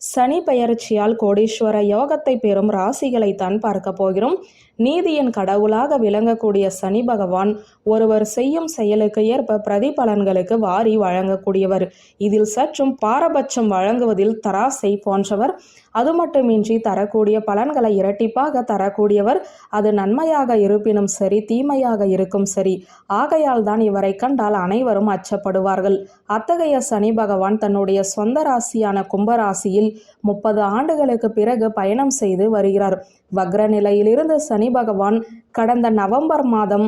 சனி பெயர்ச்சியால் கோடீஸ்வர யோகத்தை பெறும் ராசிகளை தான் பார்க்க போகிறோம். நீதியின் கடவுளாக விளங்கக்கூடிய சனி பகவான் ஒருவர் செய்யும் செயலுக்கு ஏற்ப பிரதிபலன்களுக்கு வாரி வழங்கக்கூடியவர். இதில் சற்றும் பாரபட்சம் வழங்குவதில் தராசை போன்றவர். அது மட்டுமின்றி தரக்கூடிய பலன்களை இரட்டிப்பாக தரக்கூடியவர். அது நன்மையாக இருப்பினும் சரி தீமையாக இருக்கும் சரி. ஆகையால் தான் இவரை கண்டால் அனைவரும் அச்சப்படுவார்கள். அத்தகைய சனி பகவான் தன்னுடைய சொந்த ராசியான கும்பராசியில் முப்பது ஆண்டுகளுக்கு பிறகு பயணம் செய்து வருகிறார். வக்ர நிலையிலிருந்து சனி பகவான் கடந்த நவம்பர் மாதம்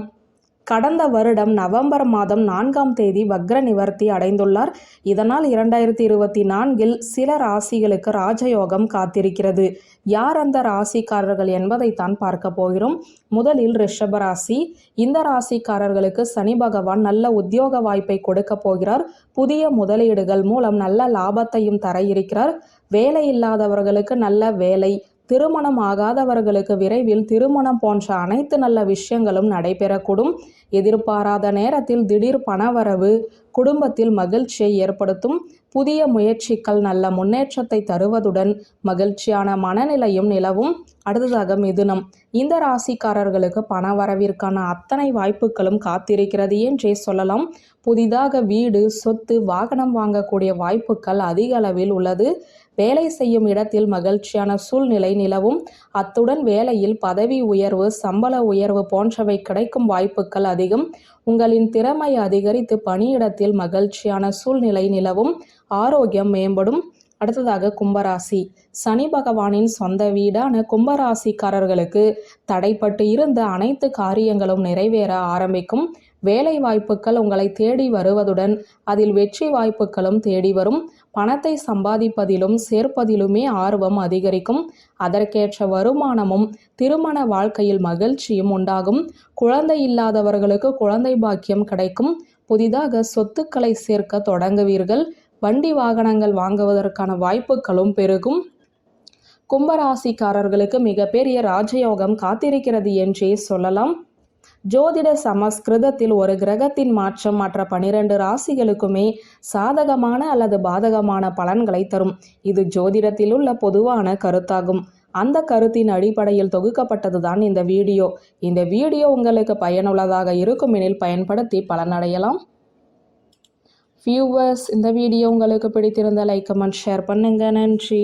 கடந்த வருடம் நவம்பர் மாதம் நான்காம் தேதி வக்ர நிவர்த்தி அடைந்துள்ளார். இதனால் இரண்டாயிரத்தி இருபத்தி நான்கில் சில ராசிகளுக்கு ராஜயோகம் காத்திருக்கிறது. யார் அந்த ராசிக்காரர்கள் என்பதைத்தான் பார்க்க போகிறோம். முதலில் ரிஷப ராசி. இந்த ராசிக்காரர்களுக்கு சனி பகவான் நல்ல உத்தியோக வாய்ப்பை கொடுக்க போகிறார். புதிய முதலீடுகள் மூலம் நல்ல லாபத்தையும் தர இருக்கிறார். வேலை இல்லாதவர்களுக்கு நல்ல வேலை திருமணம் ஆகாதவர்களுக்கு விரைவில் திருமணம் போன்ற அனைத்து நல்ல விஷயங்களும் நடைபெறக்கூடும். எதிர்பாராத நேரத்தில் திடீர் பணவரவு குடும்பத்தில் மகிழ்ச்சியை ஏற்படுத்தும் புதிய முயற்சிகள் நல்ல முன்னேற்றத்தை தருவதுடன் மகிழ்ச்சியான மனநிலையும் நிலவும். அடுத்ததாக மிதுனம். இந்த ராசிக்காரர்களுக்கு பண வரவிற்கான அத்தனை வாய்ப்புகளும் காத்திருக்கிறது என்றே சொல்லலாம். புதிதாக வீடு சொத்து வாகனம் வாங்கக்கூடிய வாய்ப்புகள் அதிக அளவில் உள்ளது. வேலை செய்யும் இடத்தில் மகிழ்ச்சியான சூழ்நிலை நிலவும். அத்துடன் வேலையில் பதவி உயர்வு சம்பள உயர்வு போன்றவை கிடைக்கும் வாய்ப்புகள் அதிகம். உங்களின் திறமை அதிகரித்து பணியிடத்தில் மகிழ்ச்சியான சூழ்நிலை நிலவும் ஆரோக்கியம் மேம்படும். அடுத்ததாக கும்பராசி. சனி பகவானின் சொந்த வீடான கும்பராசிக்காரர்களுக்கு தடைப்பட்டு இருந்த அனைத்து காரியங்களும் நிறைவேற ஆரம்பிக்கும். வேலை வாய்ப்புகள் உங்களை தேடி வருவதுடன் அதில் வெற்றி வாய்ப்புகளும் தேடி வரும். பணத்தை சம்பாதிப்பதிலும் சேர்ப்பதிலுமே ஆர்வம் அதிகரிக்கும். அதற்கேற்ற வருமானமும் திருமண வாழ்க்கையில் மகிழ்ச்சியும் உண்டாகும். குழந்தை இல்லாதவர்களுக்கு குழந்தை பாக்கியம் கிடைக்கும். புதிதாக சொத்துக்களை சேர்க்க தொடங்குவீர்கள். வண்டி வாகனங்கள் வாங்குவதற்கான வாய்ப்புகளும் பெருகும். கும்பராசிக்காரர்களுக்கு மிகப்பெரிய ராஜயோகம் காத்திருக்கிறது என்றே சொல்லலாம். ஜோதிட சமஸ்கிருதத்தில் ஒரு கிரகத்தின் மாற்றம் மற்ற பனிரெண்டு ராசிகளுக்குமே சாதகமான அல்லது பாதகமான பலன்களை தரும். இது ஜோதிடத்தில் உள்ள பொதுவான கருத்தாகும். அந்த கருத்தின் அடிப்படையில் தொகுக்கப்பட்டதுதான் இந்த வீடியோ. இந்த வீடியோ உங்களுக்கு பயனுள்ளதாக இருக்கும் எனில் பயன்படுத்தி பலனடையலாம். வியூவர்ஸ் இந்த வீடியோ உங்களுக்கு பிடித்திருந்த லைக் கமெண்ட் ஷேர் பண்ணுங்க. நன்றி.